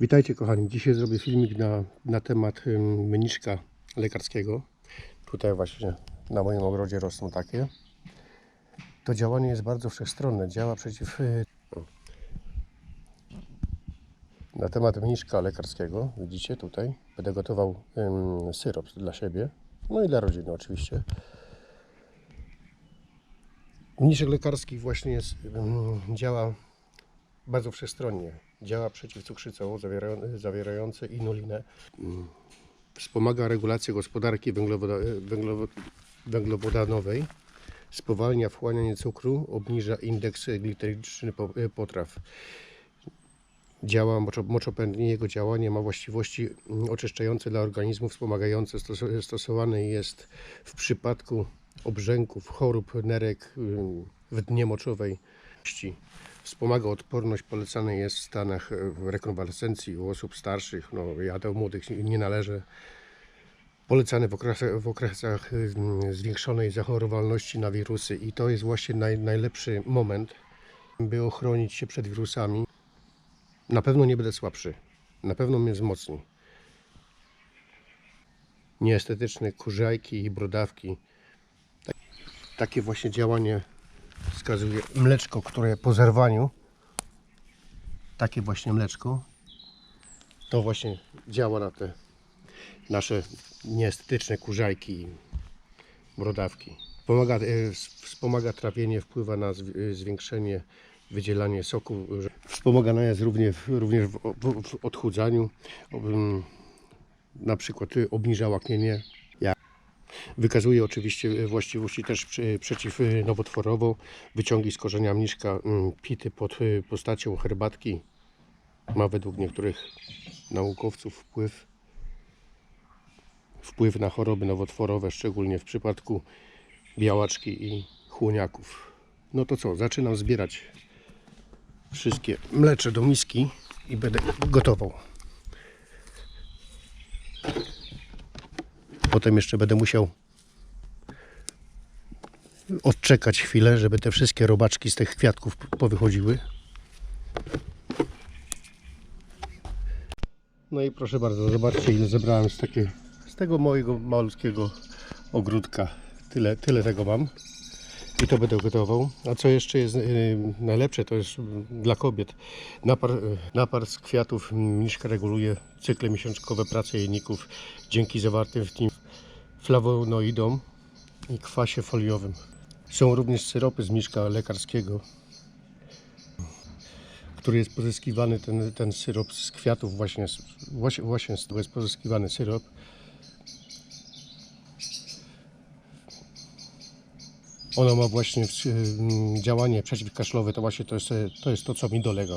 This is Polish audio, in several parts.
Witajcie kochani, dzisiaj zrobię filmik na, na temat mniszka lekarskiego. Tutaj właśnie na moim ogrodzie rosną takie. To działanie jest bardzo wszechstronne, działa przeciw... y. Na temat mniszka lekarskiego, widzicie tutaj, będę gotował syrop dla siebie, no i dla rodziny oczywiście. Mniszek lekarski właśnie jest, działa bardzo wszechstronnie. Działa przeciwcukrzycowo, zawierają- zawierające inulinę. Mm. Wspomaga regulację gospodarki węglowoda- węglowo- węglowodanowej. Spowalnia wchłanianie cukru, obniża indeks gliceryczny e, potraw. Działa moczo- moczopędnie. Jego działanie ma właściwości mm, oczyszczające dla organizmu, wspomagające. Stos- stosowany jest w przypadku obrzęków, chorób nerek ym, w dnie moczowej. Wspomaga odporność, polecany jest w stanach e, rekonwalescencji u osób starszych. No, ja do młodych nie należę. Polecany w okresach, w okresach ym, zwiększonej zachorowalności na wirusy i to jest właśnie naj, najlepszy moment, by ochronić się przed wirusami. Na pewno nie będę słabszy. Na pewno mnie wzmocni. Nieestetyczne kurzajki i brodawki. Tak- Takie właśnie działanie wskazuje mleczko, które po zerwaniu, takie właśnie mleczko, to właśnie działa na te nasze nieestetyczne kurzajki brodawki. Wspomaga, e, wspomaga trawienie, wpływa na e, zwiększenie, wydzielanie soku. Wspomagana jest również, również w, w, w odchudzaniu. Na przykład y, obniża łaknienie. Wykazuje oczywiście właściwości też przeciwnowotworowo. Wyciągi z korzenia mniszka mm, pity pod y, postacią herbatki. Ma według niektórych naukowców wpływ wpływ na choroby nowotworowe, szczególnie w przypadku białaczki i chłoniaków. No to co, zaczynam zbierać wszystkie mlecze do miski i będę gotował. Potem jeszcze będę musiał odczekać chwilę, żeby te wszystkie robaczki z tych kwiatków powychodziły. No i proszę bardzo, zobaczcie ile zebrałem z, takie, z tego mojego malutkiego ogródka. Tyle, tyle tego mam. I to będę gotował. A co jeszcze jest y, najlepsze, to jest dla kobiet. Napar, y, napar z kwiatów mniszka reguluje cykle miesiączkowe pracy jajników dzięki zawartym w nim flawonoidom i kwasie foliowym. Są również syropy z mniszka lekarskiego, który jest pozyskiwany, ten, ten syrop z kwiatów właśnie, właśnie, właśnie jest pozyskiwany syrop. Ono ma właśnie mm, działanie przeciwkaszlowe, to właśnie to jest, to jest to, co mi dolega.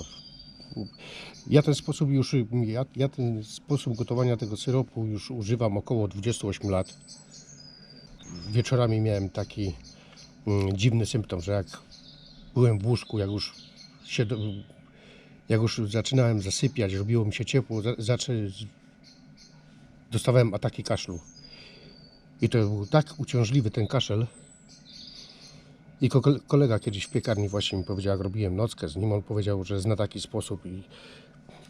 Ja ten sposób już, ja, ja ten sposób gotowania tego syropu już używam około 28 lat. Wieczorami miałem taki mm, dziwny symptom, że jak byłem w łóżku, jak już się jak już zaczynałem zasypiać, robiło mi się ciepło, za, zaczę, dostawałem ataki kaszlu. I to był tak uciążliwy ten kaszel. I ko- kolega kiedyś w piekarni właśnie mi powiedział, jak robiłem nockę z nim, on powiedział, że zna taki sposób i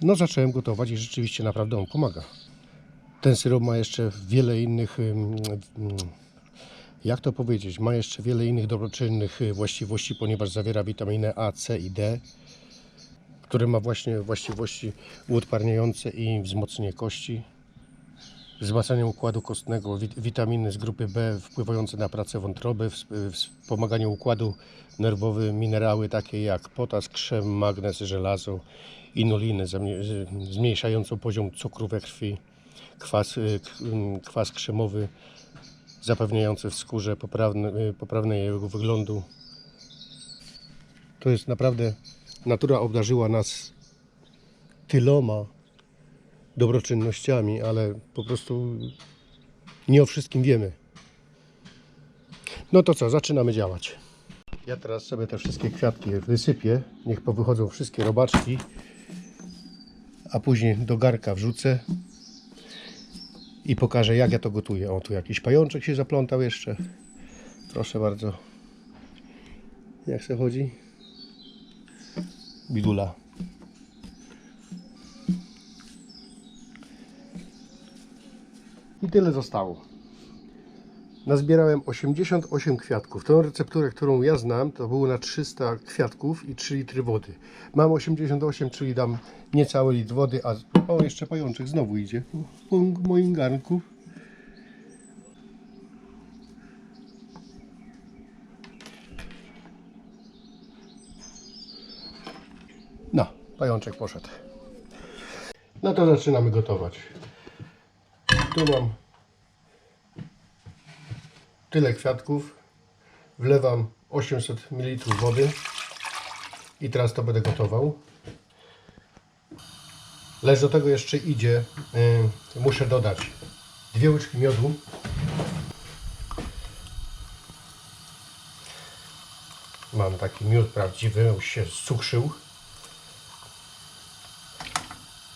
no zacząłem gotować i rzeczywiście naprawdę on pomaga. Ten syrop ma jeszcze wiele innych, jak to powiedzieć, ma jeszcze wiele innych dobroczynnych y, właściwości, ponieważ zawiera witaminę A, C i D, które ma właśnie właściwości uodparniające i wzmocnienie kości, wzmacnianie układu kostnego, wit- witaminy z grupy B wpływające na pracę wątroby, ws- wspomaganie układu nerwowy, minerały takie jak potas, krzem, magnez, żelazo, z- zmniejszającą poziom cukru we krwi, kwas, y, kwas krzemowy zapewniający w skórze poprawne, y, jego wyglądu. To jest naprawdę, natura obdarzyła nas tyloma dobroczynnościami, ale po prostu nie o wszystkim wiemy. No to co, zaczynamy działać. Ja teraz sobie te wszystkie kwiatki wysypię, niech powychodzą wszystkie robaczki, a później do garka wrzucę i pokażę jak ja to gotuję. O, tu jakiś pajączek się zaplątał jeszcze. Proszę bardzo. Jak se chodzi? Bidula. I tyle zostało. Nazbierałem 88 kwiatków. Tą recepturę, którą ja znam, to było na 300 kwiatków i 3 litry wody. Mam 88, czyli dam niecały litr wody, a o, jeszcze pajączek znowu idzie po moim garnku. No, pajączek poszedł. No to zaczynamy gotować. Tu mam tyle kwiatków. Wlewam 800 ml wody i teraz to będę gotował. Lecz do tego jeszcze idzie, y, muszę dodać dwie łyżki miodu. Mam taki miód prawdziwy, już się zcukrzył.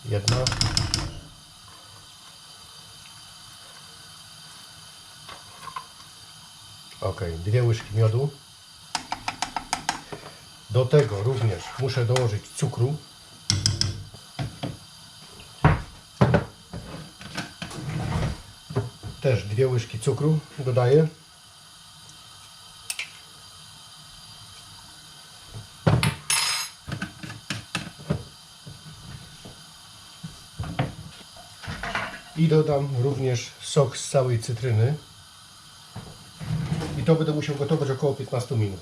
Jedna. Ok, dwie łyżki miodu. Do tego również muszę dołożyć cukru. Też dwie łyżki cukru dodaję. I dodam również sok z całej cytryny. To będę musiał gotować około 15 minut.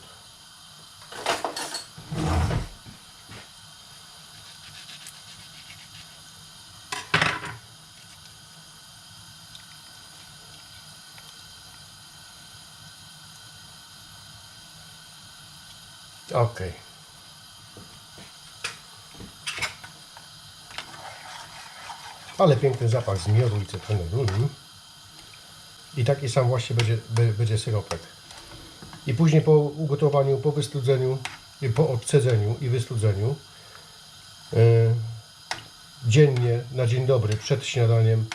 Ok. Ale piękny zapach z miodu i cytryny. I taki sam właśnie będzie, będzie syropek. I później po ugotowaniu, po wystudzeniu, po odcedzeniu i wystudzeniu e, dziennie, na dzień dobry, przed śniadaniem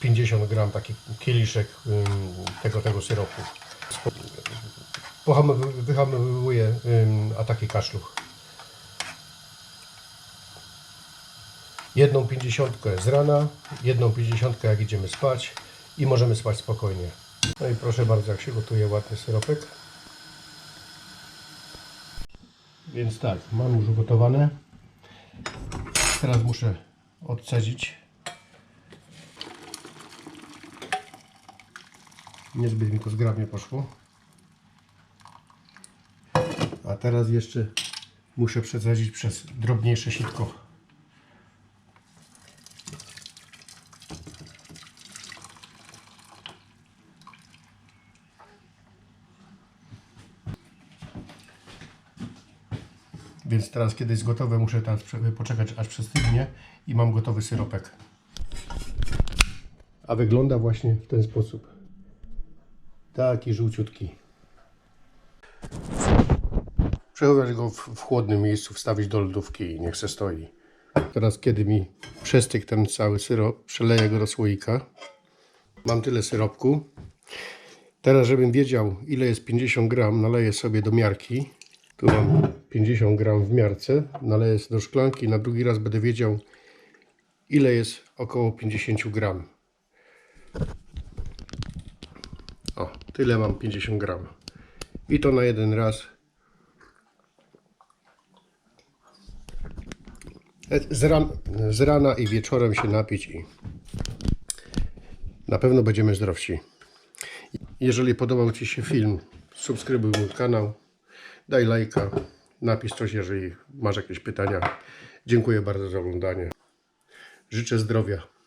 50 gram taki kieliszek tego, tego syropu. Wyhamowuje ym, ataki kaszlu. Jedną pięćdziesiątkę z rana, jedną pięćdziesiątkę jak idziemy spać i możemy spać spokojnie. No i proszę bardzo, jak się gotuje ładny syropek. Więc tak, mam już ugotowane. Teraz muszę odcedzić. Niezbyt mi to zgrabnie poszło. A teraz jeszcze muszę przesadzić przez drobniejsze sitko. Więc teraz, kiedy jest gotowe, muszę teraz poczekać aż przestygnie i mam gotowy syropek. A wygląda właśnie w ten sposób. Taki żółciutki. Przechowywać go w, w chłodnym miejscu, wstawić do lodówki i niech se stoi. Teraz, kiedy mi przestygł ten cały syrop, przeleję go do słoika. Mam tyle syropku. Teraz, żebym wiedział, ile jest 50 gram, naleję sobie do miarki. Tu mam 50 gram w miarce. Naleję sobie do szklanki. Na drugi raz będę wiedział, ile jest około 50 gram. O, tyle mam 50 gram. I to na jeden raz. E, Z, ran, z rana i wieczorem się napić i na pewno będziemy zdrowsi. Jeżeli podobał Ci się film, subskrybuj mój kanał, daj lajka, napisz coś, jeżeli masz jakieś pytania. Dziękuję bardzo za oglądanie. Życzę zdrowia.